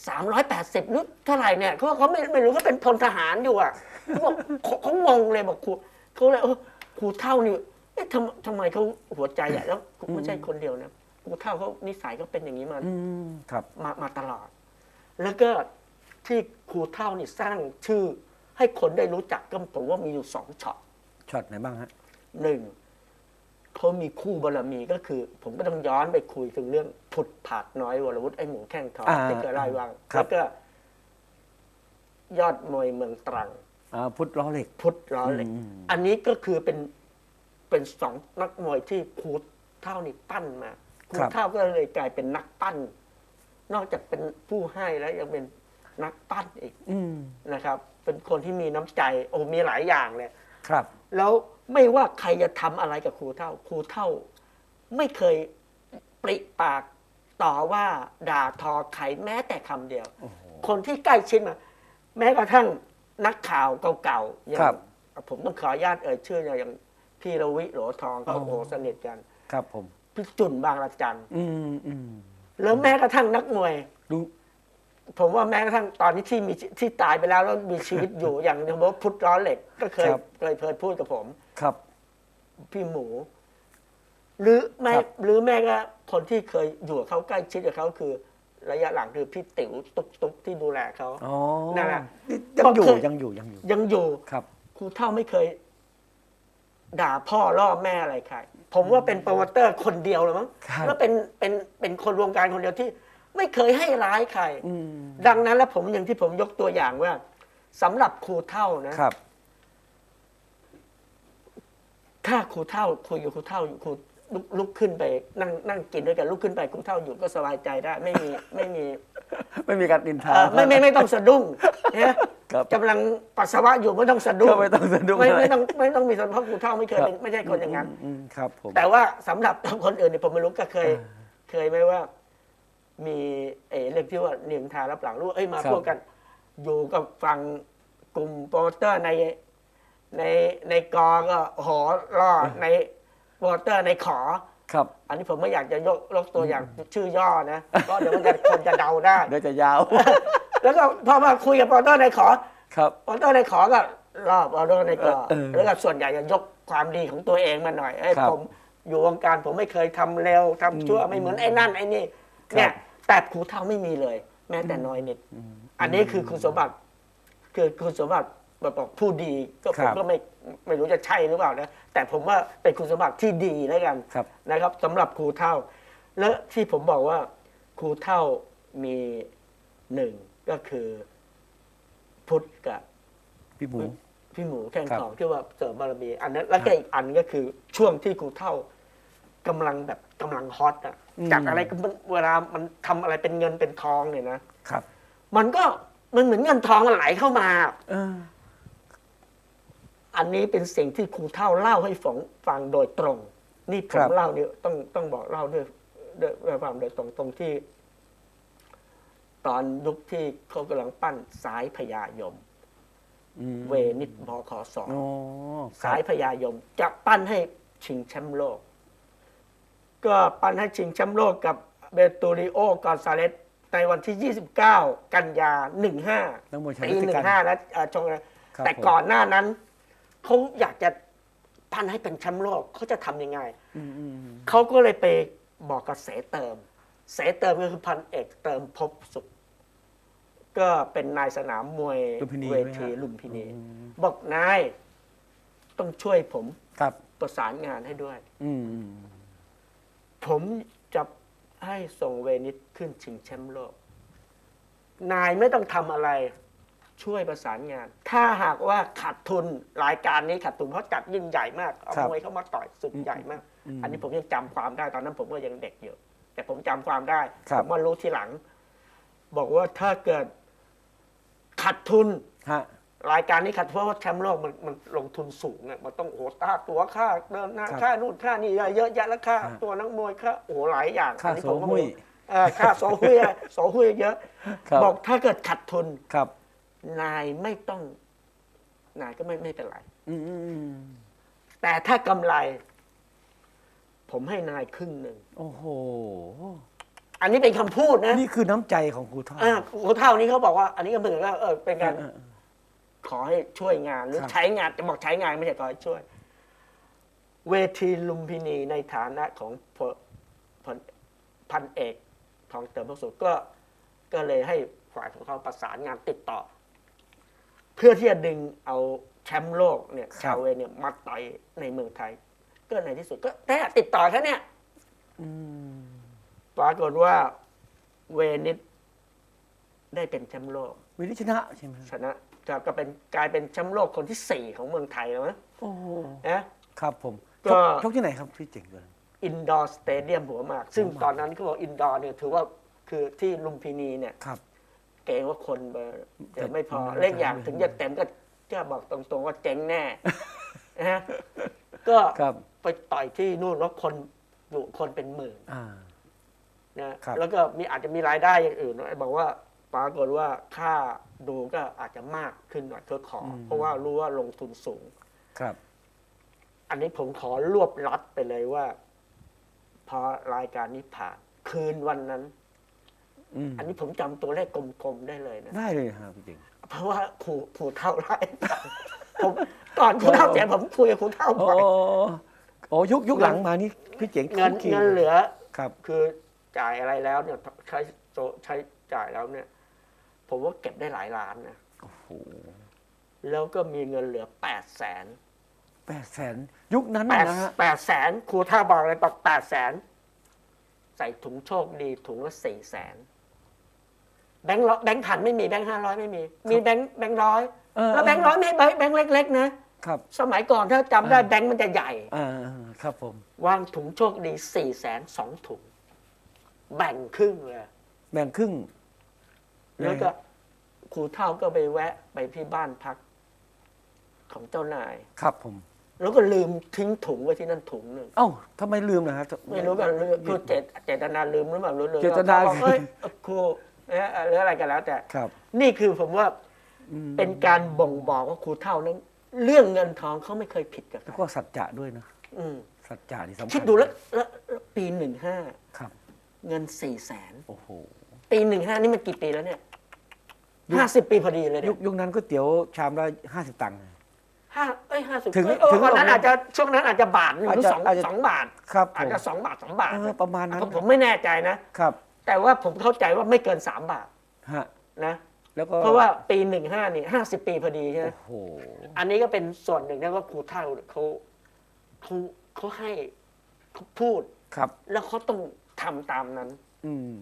Speaker 1: สามร้อยแปดสิบนึกเท่าไหร่เนี่ยเขาเขาไม่ไม่รู้เขาเป็นพลทหารอยู่อะเขาบอกเขาเขางงเลยบอกครูเขาเลยเออครูเท่านี่เอ๊ะทำทำไมเขาหัวใจใหญ่แล้วไม่ใช่คนเดียวนะครูเท่าเขานิสัยเขาเป็นอย่างนี้มา
Speaker 2: อืมครับ
Speaker 1: มามาตลอด แล้วก็ที่ครูเท่านี่สร้างชื่อ ให้คนได้รู้จักก็ผมว่ามีอยู่สองช็อต
Speaker 2: ช็อตไหนบ้างฮะ
Speaker 1: หนึ่งเขามีคู่บารมีก็คือ ผมก็ต้องย้อนไปคุยถึงเรื่องผุดผาดน้อยวรวุฒิไอ้หมูแข้งทอง
Speaker 2: อ่า
Speaker 1: ที่เคยไล่าให้วัง
Speaker 2: ครับ
Speaker 1: แล้วก็ ยอดมวยเมืองตรัง
Speaker 2: อ่าพุทธล้อเหล็ก
Speaker 1: พุทธร้อยเหล็ก
Speaker 2: อืม
Speaker 1: อันนี้ก็คือเป็นเป็นสองนักมวยที่ครูเท่านี่ปั้นมาครู
Speaker 2: ครับ
Speaker 1: เท่าก็เลยกลายเป็นนักปั้น นอกจากเป็นผู้ให้แล้วยังเป็น นักปั้นอีก
Speaker 2: อืม
Speaker 1: นะครับ เป็นคนที่มีน้ำใจโอ้มีหลายอย่างเลย
Speaker 2: ครับ
Speaker 1: แล้วไม่ว่าใครจะทำอะไรกับครูเท่า ครูเท่า ไม่เคยปริปากต่อว่าด่าทอใครแม้แต่คำเดียว
Speaker 2: โอ้โห
Speaker 1: คนที่ใกล้ชิดมา แม้กระทั่งนักข่าวเก่าๆอย่า
Speaker 2: ครั
Speaker 1: ง
Speaker 2: บ
Speaker 1: ผมต้องขออนุญาตเอ่ยชื่ออย่างพี่ระวิโหลทองก็
Speaker 2: อ๋อ
Speaker 1: โอ้โหสนิทกัน
Speaker 2: ครับผม
Speaker 1: พี่จุนบางระจัน
Speaker 2: อืมอืม
Speaker 1: แล้วแม้กระทั่งนักมวย
Speaker 2: ดู
Speaker 1: ผมว่าแม้กระทั่งตอนนี้ที่มีที่ตายไปแล้วแล้วมีชีวิตอยู่ อย่างอย่างว่าพุทธร้อนเหล็ก ก็เคยเคยเคยพูดกับผม
Speaker 2: ครับ
Speaker 1: พี่หมู หรือแม่
Speaker 2: ครับ
Speaker 1: หรือแม่ก็คนที่เคยอยู่กับเขาใกล้ชิดกับเขาคือ ระยะหลังคือพี่ติ๋วตุ๊กตุ๊กที่ดูแลเขา
Speaker 2: อ๋อ
Speaker 1: นั่นน่ะ
Speaker 2: ยังอยู่
Speaker 1: ก็คือ
Speaker 2: ยังอยู่ ยังอยู่
Speaker 1: ยังอยู่
Speaker 2: ครับ
Speaker 1: ครูเท่าไม่เคย ด่าพ่อล่อแม่อะไรใครผมว่าเป็นโปรโมเตอร์คนเดียวเลยมั้ง
Speaker 2: ครับ
Speaker 1: แล้วเป็นเป็นเป็นคนวงการคนเดียวที่ ไม่เคยให้ร้ายใคร
Speaker 2: อืม
Speaker 1: ดังนั้นแล้วผมอย่างที่ผมยกตัวอย่างว่าสำหรับครูเท่านะ
Speaker 2: ครับ
Speaker 1: ถ้าครูเท่าคุยกับครูเท่าอยู่ครูลุกลุกขึ้นไป นั่งนั่งกินด้วยกันลุกขึ้นไปครูเท่าอยู่ก็สบายใจได้ ไม่มีไม่มี
Speaker 2: ไม่มีการดินทา
Speaker 1: เอ่อไม่ไม่ไม่ต้องสะดุ้งเนี่ย
Speaker 2: ครับ
Speaker 1: กำลังปัสสาวะอยู่ไม่ต้องสะดุ้ง
Speaker 2: ก็ไม่ต้องสะดุ้ง
Speaker 1: ไม่
Speaker 2: อะไร
Speaker 1: ไม่ต้องไม่ต้องมีสะดุ้งเพราะครูเท่าไม่เคย
Speaker 2: ครับ
Speaker 1: เป็นไม่ใช่คนอย่างนั้น
Speaker 2: อืมครับผม
Speaker 1: แต่ว่าสำหรับคนอื่นเนี่ยผมไม่รู้ก็เคย
Speaker 2: อ่า
Speaker 1: เคยไหมว่า มีเออเรื่องที่ว่าเนียมทารับหลังรู้เอ้ยมา
Speaker 2: ครับ
Speaker 1: พวกกัน อยู่กับฟังกลุ่มโปรโมเตอร์ในในในกอก็หอล่อในโปรโมเตอร์ในขอ
Speaker 2: ครับ
Speaker 1: อันนี้ผมไม่อยากจะยกยกตัวอย่างชื่อย่อนะเพราะเดี๋ยวมันจะคนจะเดาได้
Speaker 2: เดี๋ยวจะยาว
Speaker 1: แล้วก็พอมาคุยกับโปรโมเตอร์ในขอ
Speaker 2: ครับ
Speaker 1: โปรโมเตอร์ในขอก็รอบโปรโมเตอร์ในกอ
Speaker 2: เออ
Speaker 1: แล้วก็ส่วนใหญ่จะยกความดีของตัวเองมาหน่อยไอ้
Speaker 2: ครับ
Speaker 1: ผมอยู่วงการผมไม่เคยทำเร็วทำชั่วไม่เหมือนไอ้นั่นไอ้นี่
Speaker 2: ครับ
Speaker 1: เนี่ย แต่ครูเท่าไม่มีเลย แม้แต่น้อยนิด อันนี้คือคุณสมบัติ คือคุณสมบัติแบบบอกผู้ดีก็
Speaker 2: ค
Speaker 1: ผ
Speaker 2: รั
Speaker 1: ม
Speaker 2: บ
Speaker 1: ก็ไม่ไม่รู้จะใช่หรือเปล่านะแต่ผมว่าเป็นคุณสมบัติที่ดีแล้วกัน
Speaker 2: ครับ
Speaker 1: นะครับสำหรับครูเท่า และที่ผมบอกว่าครูเท่ามีหนึ่งก็คือพุทธกับ
Speaker 2: พี่หมู
Speaker 1: พี่หมูแข่ง
Speaker 2: ครับ
Speaker 1: ทองที่ว่าเสริมบารมี อันนั้นแล้วก็อีกอันก็คือช่วงที่ครูเท่ากำลังแบบ กำลังฮอตอะจากอะไรก็มันเวลามันทำอะไรเป็นเงินเป็นทองเนี่ยนะครับ มันก็มันเหมือนเงินทองมันไหลเข้ามา
Speaker 2: เออ
Speaker 1: อันนี้เป็นสิ่งที่ครูเท่าเล่าให้ฟังฟังโดยตรง นี่ผ
Speaker 2: ครั
Speaker 1: ม
Speaker 2: บ
Speaker 1: เล่าเนี่ยต้องต้องบอกเล่าด้วยด้วยด้วยความโดยตรงตรงที่ ตอนยุคที่เขากำลังปั้นสายพญายม
Speaker 2: อืม
Speaker 1: เวนิตบขสอง
Speaker 2: โอ้
Speaker 1: สายพญายม จะปั้นให้ชิงแชมป์โลก ก็ปั้นให้ชิงแชมป์โลกกับเบตูริโอกอนซาเลสในวันที่ 29 กันยา 15
Speaker 2: นักมวยชาย
Speaker 1: ปี
Speaker 2: ด้วย
Speaker 1: หนึ่
Speaker 2: กัน
Speaker 1: งห้านะเอ่อชงนะ
Speaker 2: ครับ
Speaker 1: แต่
Speaker 2: ผม
Speaker 1: ก่อนหน้านั้น เขาอยากจะปั้นให้เป็นแชมป์โลกเขาจะทำยังไง
Speaker 2: อืมอืม
Speaker 1: เขาก็เลยไปบอกกับเสเติม เสเติมก็คือพันเอกเติมภพบสุข ก็เป็นนายสนามมวย
Speaker 2: ลุมพินี
Speaker 1: เว
Speaker 2: ไหม
Speaker 1: ที
Speaker 2: ฮะ
Speaker 1: ลุมพินี
Speaker 2: อืม
Speaker 1: บอกนาย ต้องช่วยผม
Speaker 2: ครับ
Speaker 1: ประสานงานให้ด้วย
Speaker 2: อืมอืม
Speaker 1: ผมจะให้ส่งเวนิสขึ้นชิงแชมป์โลก นายไม่ต้องทำอะไรช่วยประสานงาน ถ้าหากว่าขาดทุนรายการนี้ขาดทุนเพราะจัดยิ่งใหญ่มาก เอามวยเข้ามาต่อยสุดใหญ่มาก อันนี้ผมยังจำความได้ตอนนั้นผมก็ยังเด็กอยู่ แต่ผมจำความได้
Speaker 2: ครับ
Speaker 1: ผมมารู้ทีหลัง บอกว่าถ้าเกิดขาดทุน
Speaker 2: ฮะ
Speaker 1: รายการนี้ขัดเพราะว่าแชมป์โลกมันมันลงทุนสูงอะมันต้องโอ้โหค่าตัวค่าเดินทาง
Speaker 2: ครับ
Speaker 1: ค่านู่นค่านี่เยอะแยะแล้วค่า
Speaker 2: ฮะ
Speaker 1: ตัวนักมวยค่าโอ้โหหลายอย่าง
Speaker 2: ค่า
Speaker 1: อันนี้
Speaker 2: โซ
Speaker 1: ผมก็
Speaker 2: หุ้ย
Speaker 1: ไม่รู้เออค่าโซหุ้ยอะไรโซหุ้ยเยอะ
Speaker 2: ครับ
Speaker 1: บอกถ้าเกิดขาดทุน
Speaker 2: ครับ
Speaker 1: นายไม่ต้อง นายก็ไม่ไม่เป็นไร
Speaker 2: อืมอืมอืม
Speaker 1: แต่ถ้ากำไร ผมให้นายครึ่งหนึ่ง
Speaker 2: โอ้โห
Speaker 1: อันนี้เป็นคำพูดนะ
Speaker 2: นี่คือน้ำใจของครูท่า
Speaker 1: อ่าครูเท่านี้เขาบอกว่า อันนี้ก็เหมือนว่าเออเป็นการ
Speaker 2: เออเออ
Speaker 1: ขอให้ช่วยงานหรือ
Speaker 2: ครับ
Speaker 1: ใช้งานจะบอกใช้งานไม่ใช่ขอให้ช่วย เวทีลุมพินีในฐานะของพลพลพันเอกทองเติมพระสุขก็ก็เลยให้ฝ่ายของเขาประสานงานติดต่อ เพื่อที่จะดึงเอาแชมป์โลกเนี่ยชาวเวเนี่ยมาต่อยในเมืองไทย ก็ในที่สุดก็แค่ติดต่อแค่เนี้ย
Speaker 2: อืม
Speaker 1: ปรากฏว่าเวนิสได้เป็นแชมป์โลก
Speaker 2: วินิชนะใช่ไหม
Speaker 1: ชนะ ก็ก็เป็นกลายเป็นแชมป์โลกคนที่สี่ของเมืองไทยแล้วมั้ง
Speaker 2: โอ้โห
Speaker 1: นะครับ
Speaker 2: ผม
Speaker 1: ก็
Speaker 2: ชชกที่ไหนครับพี่เจ๋งเลย
Speaker 1: อินดอร์สเตเดียมหัวหมาก ซึ่ง
Speaker 2: หัวหมาก
Speaker 1: ตอนนั้นเขาบอกอินดอร์เนี่ยถือว่าคือที่ลุมพินีเนี่ย
Speaker 2: ครับ
Speaker 1: เกรงว่าคนจะไม่พอ
Speaker 2: จะ
Speaker 1: เล็กอย่าง
Speaker 2: จะ
Speaker 1: ถึงจะเต็มก็จะบอกตรงๆว่าเจ๊งแน่ นะฮะก็
Speaker 2: ครับ
Speaker 1: ไปต่อยที่นู่นแล้วคนอยู่คนเป็นหมื่น
Speaker 2: อ่า
Speaker 1: นะครับ แล้วก็มีอาจจะมีรายได้อย่างอื่นนะบอกว่า ปรากฏว่าค่าดูก็อาจจะมากขึ้นหน่อยเธอขออ
Speaker 2: ม
Speaker 1: เพราะว่ารู้ว่าลงทุนสูง
Speaker 2: ครับ
Speaker 1: อันนี้ผมขอรวบรัดไปเลยว่า พอรายการนี้ผ่าน คืนวันนั้น
Speaker 2: อืม
Speaker 1: อันนี้ผมจำตัวเลขกลมๆได้เลยนะ
Speaker 2: ได้เลยครับพี่เจ๋ง
Speaker 1: เพราะว่าครูครูเท่าไรผมก่อนครูเท่าเสียผมคุยกับครูเท่า
Speaker 2: โอ้
Speaker 1: บ่อย
Speaker 2: โอ้ยุคยุคหลังมานี่พี่เจ๋ง
Speaker 1: เงิน
Speaker 2: คุกคี
Speaker 1: เงินเหลือ
Speaker 2: ครับ
Speaker 1: คือจ่ายอะไรแล้วเนี่ยใช้โซใช้จ่ายแล้วเนี่ย ผมว่าเก็บได้หลายล้านนะ
Speaker 2: โอ้โห
Speaker 1: แล้วก็มีเงินเหลือแปดแสน
Speaker 2: แปดแสนยุคนั้น
Speaker 1: แป
Speaker 2: น่ะ
Speaker 1: ด
Speaker 2: นะฮะ
Speaker 1: แปดแสนครูท่าบอกเลยบอกแปดแสนใส่ถุงโชคดีถุงละสี่แสนแบงค์ร้อยแบงค์พันไม่มีแบงค์ห้าร้อยไม่มี มีแบงค์แบงค์ร้อย
Speaker 2: เออ
Speaker 1: แล้วแบงค์ร้อยไม่ใช่แบงค์เล็กๆนะ ครับสมัยก่อนถ้าจำได้แบงค์มันจะใหญ่
Speaker 2: อ่าครับผม
Speaker 1: วางถุงโชคดีสี่แสนสองถุง แบ่งครึ่งเลย
Speaker 2: แบ่งครึ่ง
Speaker 1: แล้วก็ครูเท่าก็ไปแวะไปที่บ้านพักของเจ้านาย
Speaker 2: ครับผม
Speaker 1: แล้วก็ลืมทิ้งถุงไว้ที่นั่นถุงหนึ่ง
Speaker 2: เอ้าทำไมลืมนะฮะ
Speaker 1: ไม่รู้แบบลืมคือเจตเจตนาลืมหรือเปล่ารู้เลย
Speaker 2: เจตนา
Speaker 1: บอกเอ้ยครูเอ๊ะหรืออะไรกันแล้วแต่
Speaker 2: ครับ
Speaker 1: นี่คือผมว่า
Speaker 2: อืม
Speaker 1: เป็นการบ่งบอกว่าครูเท่านั้น เรื่องเงินทองเขาไม่เคยผิดกับใคร
Speaker 2: แล้วก็สัจจะด้วยนะ
Speaker 1: อืม
Speaker 2: สัจจะนี่สำคัญ
Speaker 1: คิดดูแล้วแล้วแล้วปีหนึ่งห้า
Speaker 2: ครับ
Speaker 1: เงินสี่แสน
Speaker 2: โอ้โห
Speaker 1: ปีหนึ่งห้านี่มันกี่ปีแล้วเนี่ย
Speaker 2: ยุค
Speaker 1: ห้าสิบปีพอดีเลย
Speaker 2: ยุ
Speaker 1: เนี่
Speaker 2: ค
Speaker 1: ย
Speaker 2: ยุคนั้นก๋วยเตี๋ยวชามละห้าสิบตังค์
Speaker 1: ห้าเอ้ยห้าสิบ
Speaker 2: ถึง
Speaker 1: เอ้ยเออ
Speaker 2: ถึง
Speaker 1: วันนั้น
Speaker 2: หรอกนะ
Speaker 1: อาจจะช่วงนั้นอาจจะบาทหนึ่งหรือ
Speaker 2: อาจจะ
Speaker 1: สอง
Speaker 2: อาจจะ
Speaker 1: สองบาท
Speaker 2: ครับผ
Speaker 1: อาจ
Speaker 2: ม
Speaker 1: จะสองบาทสองบาท
Speaker 2: เออประมาณนั้น
Speaker 1: ผมผมไม่แน่ใจนะ
Speaker 2: ครับ
Speaker 1: แต่ว่าผมเข้าใจว่าไม่เกินสามบาท
Speaker 2: ฮะ
Speaker 1: นะ
Speaker 2: แล้วก็
Speaker 1: เพราะว่าปีหนึ่งห้านี่ห้าสิบปีพอดีใช่ไหม
Speaker 2: โอ้โห
Speaker 1: อันนี้ก็เป็นส่วนหนึ่งนะว่าครูเท่าเขาเขาเขาให้เขาพูด
Speaker 2: ครับ
Speaker 1: แล้วเขาต้องทำตามนั้น
Speaker 2: อืม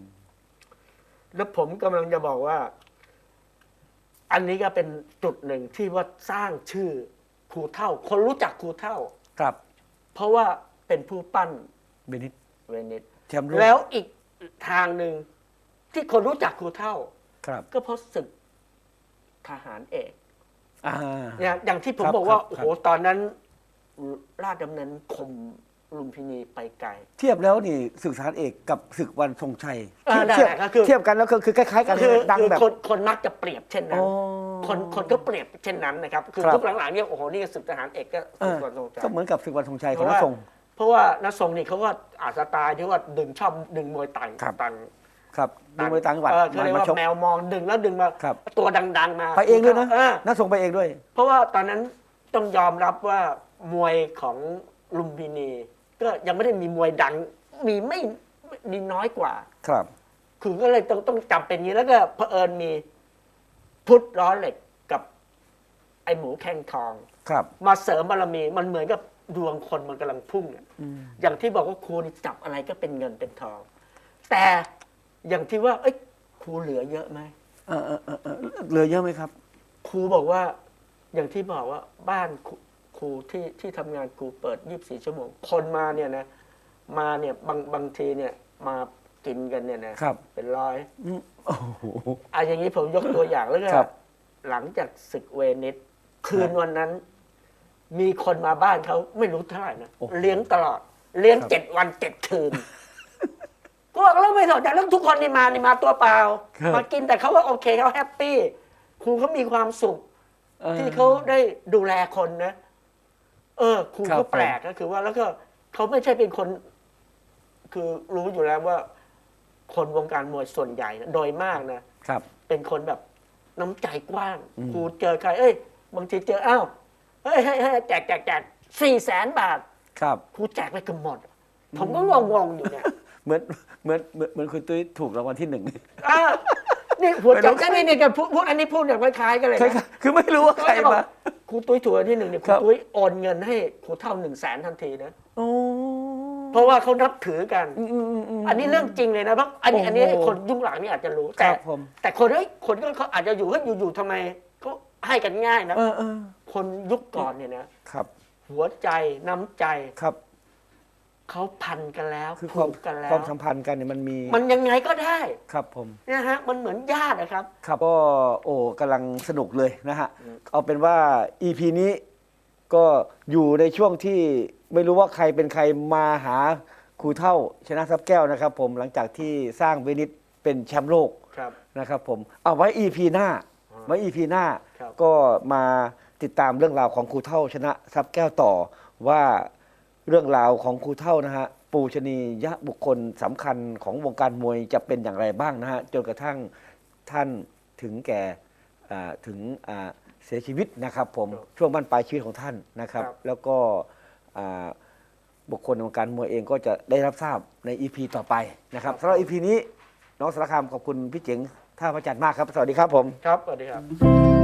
Speaker 1: แล้วผมกำลังจะบอกว่า อันนี้ก็เป็นจุดหนึ่งที่ว่าสร้างชื่อครูเท่า คนรู้จักครูเท่า
Speaker 2: ครับ
Speaker 1: เพราะว่าเป็นผู้ปั้น
Speaker 2: เบนิต
Speaker 1: เวนิส
Speaker 2: แชมป์โลก
Speaker 1: แล้วอีกทางหนึ่งที่คนรู้จักครูเท่า
Speaker 2: ครับ
Speaker 1: ก็เพราะศึกทหารเอก
Speaker 2: อ่า
Speaker 1: อย่างอย่างที่ผม
Speaker 2: ครับ
Speaker 1: บอกว่า
Speaker 2: ครับ
Speaker 1: โอ้โหตอนนั้นราชดำเนินข่ม ลุมพินีไปไกล
Speaker 2: เทียบแล้วนี่ศึกษารเอกกับศึกวันทรงชัย
Speaker 1: เออ
Speaker 2: เทียบ
Speaker 1: นั่นแหละก็คือ
Speaker 2: เทียบกันแล้วก็คือคล้ายๆกัน
Speaker 1: คือ
Speaker 2: ดัง
Speaker 1: คือ
Speaker 2: แบบ
Speaker 1: คนคนมักจะเปรียบเช่นนั้
Speaker 2: อ๋
Speaker 1: น
Speaker 2: อ
Speaker 1: คนคนก็เปรียบเช่นนั้นนะครับ คือ
Speaker 2: ครับ
Speaker 1: ทุกหลังๆเนี่ยโอ้โหนี่ศึกทหารเอกก็
Speaker 2: เอ
Speaker 1: ศึก
Speaker 2: อ
Speaker 1: วันทรงชัย
Speaker 2: ก็เหมือนกับศึกวันทรงชัย
Speaker 1: เพ
Speaker 2: ของ
Speaker 1: ราะ
Speaker 2: นั
Speaker 1: ว่า
Speaker 2: กทรง
Speaker 1: เพราะว่านักทรงนี่เขาก็อาจสไตล์ที่ว่าดึงชอบดึงมวยต่าง
Speaker 2: ครับ
Speaker 1: ต่าง
Speaker 2: ครับดูมวยต่างจังหวัด
Speaker 1: เออเขาเรียก
Speaker 2: มา
Speaker 1: ว่า
Speaker 2: ชก
Speaker 1: แมวมองดึงแล้วดึงมา
Speaker 2: ครับ
Speaker 1: ตัวดัง ๆ มา
Speaker 2: ไปเองด้วยนะ
Speaker 1: ออ
Speaker 2: นักทรงไปเองด้วย
Speaker 1: เพราะว่าตอนนั้นต้องยอมรับว่ามวยของลุมพินี ก็ยังไม่ได้มีมวยดัง มีไม่มีน้อยกว่า
Speaker 2: ครับ
Speaker 1: คือก็เลยต้องต้องจำเป็นอย่างนี้แล้วก็เผอิญมีพุทธล้อเหล็กกับ ไอหมูแข้งทอง
Speaker 2: ครับ
Speaker 1: มาเสริมบารมีมันเหมือนกับดวงคนมันกำลังพุ่งอะอย่างที่บอกว่าครูนี่จับอะไรก็เป็นเงินเป็นทอง แต่อย่างที่ว่า เอ้ยครูเหลือเยอะไหม
Speaker 2: เออเออเออเออเหลือเยอะไหมครับ
Speaker 1: ครูบอกว่าอย่างที่บอกว่าบ้านครู ครูที่ที่ทำงานครูเปิด 24 ชั่วโมง คนมาเนี่ยนะ มาเนี่ยบางบางทีเนี่ยมากินกันเนี่ยนะครับ เป็นร้อย
Speaker 2: อืมโอ้โห
Speaker 1: อะอย่างนี้ผมยกตัวอย่างแล้วก็
Speaker 2: ครับ
Speaker 1: หลังจากศึกเวนิสคืนวันนั้น มีคนมาบ้านเขาไม่รู้เท่าไหร่นะ
Speaker 2: โอ้โห
Speaker 1: เลี้ยงตลอด เลี้ยง
Speaker 2: ครับ
Speaker 1: เจ็ดวันเจ็ดคืนก็บอกแล้วไม่สนใจแล้วทุกคนนี่มานี่มาตัวเปล่า
Speaker 2: ครับ
Speaker 1: มากินแต่เขาว่าโอเคเขาแฮปปี้ครูเขามีความสุข
Speaker 2: ออ
Speaker 1: ที่เขาได้ดูแลคนนะ เออครู
Speaker 2: ครับ
Speaker 1: ก็แปลกก็คือว่าแล้วก็เขาไม่ใช่เป็นคน คือรู้อยู่แล้วว่า คนวงการมวยส่วนใหญ่นะโดยมากนะ
Speaker 2: ครับ
Speaker 1: เป็นคนแบบน้ำใจกว้าง
Speaker 2: อืม
Speaker 1: ครูเจอใคร เอ้ยบางทีเจออ้าวเฮ้ยเฮ้ยเฮ้ยแจกแจกแจกสี่แสนบาท
Speaker 2: ครับ
Speaker 1: ครูแจกไปเกันหมด ผมก็งงงๆอยู่เนี่ย
Speaker 2: เหมือนเหมือนเหมือนเหมือนคุณตุ้ยถูกรางวัลที่หนึ่ง
Speaker 1: อ้าวนี่หัว
Speaker 2: ไม่
Speaker 1: ใจ
Speaker 2: รู้
Speaker 1: ก็นี่นี่จะพูดพูดอันนี้พูดอย่างคล้ายๆกันเลย
Speaker 2: ใคร
Speaker 1: นะ
Speaker 2: คือไม่รู้ว่าใครมา
Speaker 1: ครูตุ้ยถูกอันที่หนึ่งเนี่ยค
Speaker 2: ครั
Speaker 1: รู
Speaker 2: บ
Speaker 1: ตุ้ยโอนเงินให้ครูเท่าหนึ่งแสนทันทีนะ
Speaker 2: โอ้
Speaker 1: เพราะว่าเขานับถือกัน
Speaker 2: อืมอืมอืม
Speaker 1: อันนี้เรื่องจริงเลยนะเพราะอันนี้
Speaker 2: โอ้โห
Speaker 1: อันนี้คนยุคหลังนี่อาจจะรู้
Speaker 2: ค
Speaker 1: แต่
Speaker 2: รับผม
Speaker 1: แต่คนเฮ้ยคนก็เขาอาจจะอยู่เฮ้ยอยู่ๆทำไมเขาให้กันง่ายนะ
Speaker 2: เออเออ
Speaker 1: คนยุคก่อนเนี่ยนะ
Speaker 2: ครับ
Speaker 1: หัวใจน้ำใจ
Speaker 2: ครับ
Speaker 1: เขาพันกันแล้ว
Speaker 2: คือค
Speaker 1: ผู
Speaker 2: วาม
Speaker 1: กกันแล้
Speaker 2: คววามสัมพันธ์กันเนี่ยมันมี
Speaker 1: มันยังไงก็ได้
Speaker 2: ครับผม
Speaker 1: นะฮะมันเหมือนญาตินะครับ
Speaker 2: ครับก็โอ้กำลังสนุกเลยนะฮะเอาเป็นว่า EP นี้ก็อยู่ในช่วงที่ไม่รู้ว่าใครเป็นใครมาหาครูเท่าชนะทรัพย์แก้วนะครับ ผมหลังจากที่สร้างเวนิสเป็นแชมป์โลก
Speaker 1: ครับ
Speaker 2: นะครับ ผมเอาไว้ EP หน้า
Speaker 1: อ่า
Speaker 2: ไว้ EP หน้า
Speaker 1: ครับ
Speaker 2: ก็มาติดตามเรื่องราวของครูเท่าชนะทรัพย์แก้วต่อว่า เรื่องราวของครูเท่านะฮะปูชนียบุคคลสำคัญของวงการมวยจะเป็นอย่างไรบ้างนะฮะจนกระทั่งท่านถึงแก่อ่าถึงอ่าเสียชีวิตนะครับผม
Speaker 1: ครับ
Speaker 2: ช่วงบั้นปลายชีวิตของท่านนะครับ
Speaker 1: ครับ
Speaker 2: แล้วก็อ่าบุคคลในวงการมวยเองก็จะได้รับทราบใน EP ต่อไปนะครับสำหรับ EP นี้น้องสารคามขอบคุณพี่เจ๋งท่าพระจันทร์มากครับ สวัสดีครับผม
Speaker 1: ครับ สวัสดีครับ